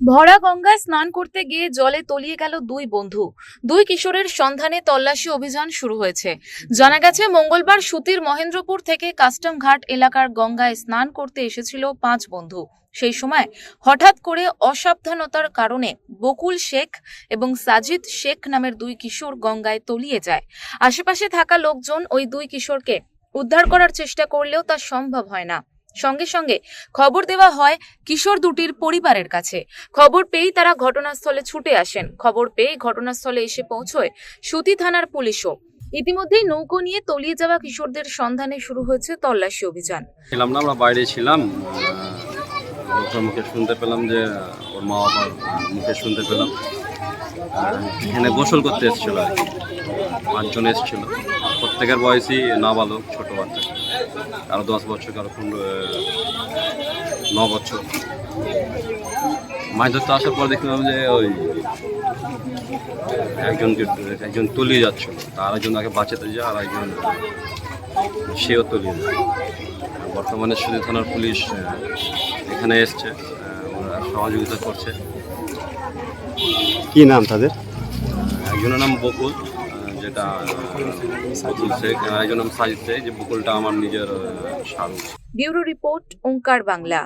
ভরা গঙ্গায় স্নান করতে গিয়ে জলে তলিয়ে গেল দুই বন্ধু। দুই কিশোরের সন্ধানে তল্লাশি অভিযান শুরু হয়েছে। জানা গেছে, মঙ্গলবার সুতির মহেন্দ্রপুর থেকে কাস্টম ঘাট এলাকার গঙ্গায় স্নান করতে এসেছিল পাঁচ বন্ধু। সেই সময় হঠাৎ করে অসাবধানতার কারণে বকুল শেখ এবং সাজিদ শেখ নামের দুই কিশোর গঙ্গায় তলিয়ে যায়। আশেপাশে থাকা লোকজন ওই দুই কিশোরকে উদ্ধার করার চেষ্টা করলেও তা সম্ভব হয় না। সঙ্গে সঙ্গে খবর দেওয়া হয় কিশোর দুটির পরিবারের কাছে। খবর পেয়েই তারা ঘটনাস্থলে ছুটে আসেন। খবর পেয়ে ঘটনাস্থলে এসে পৌঁছয় সুতি থানার পুলিশও। ইতিমধ্যেই নৌকো নিয়ে তলিয়ে যাওয়া কিশোরদের সন্ধানে শুরু হয়েছে তল্লাশি অভিযান। ছিলাম না, আমরা বাইরে ছিলাম। মুখে শুনতে পেলাম যে ওর মা বাবার মুখে শুনতে পেলাম। এখানে গোসল করতে এসেছিল আর কি। পাঁচজন এসেছিল। প্রত্যেকের বয়সই ছোট বাচ্চা। কারও দশ বছর কারও ন বছর। মাছ ধরতে আসার পর দেখলাম যে ওই একজনকে একজন তলিয়ে যাচ্ছিল তার একজন তাকে বাঁচাতে যায় আর একজন সেও তলিয়ে যায়। বর্তমানে সুদী থানার পুলিশ এখানে এসছে সহযোগিতা করছে। কি নাম তাদের? একজনের নাম বকুল। যেটা বকুল শেখ আর একজনের নাম সাজিদ যে বকুলটা আমার নিজের শাহরুখ ব্যুরো রিপোর্ট, ওঙ্কার বাংলা।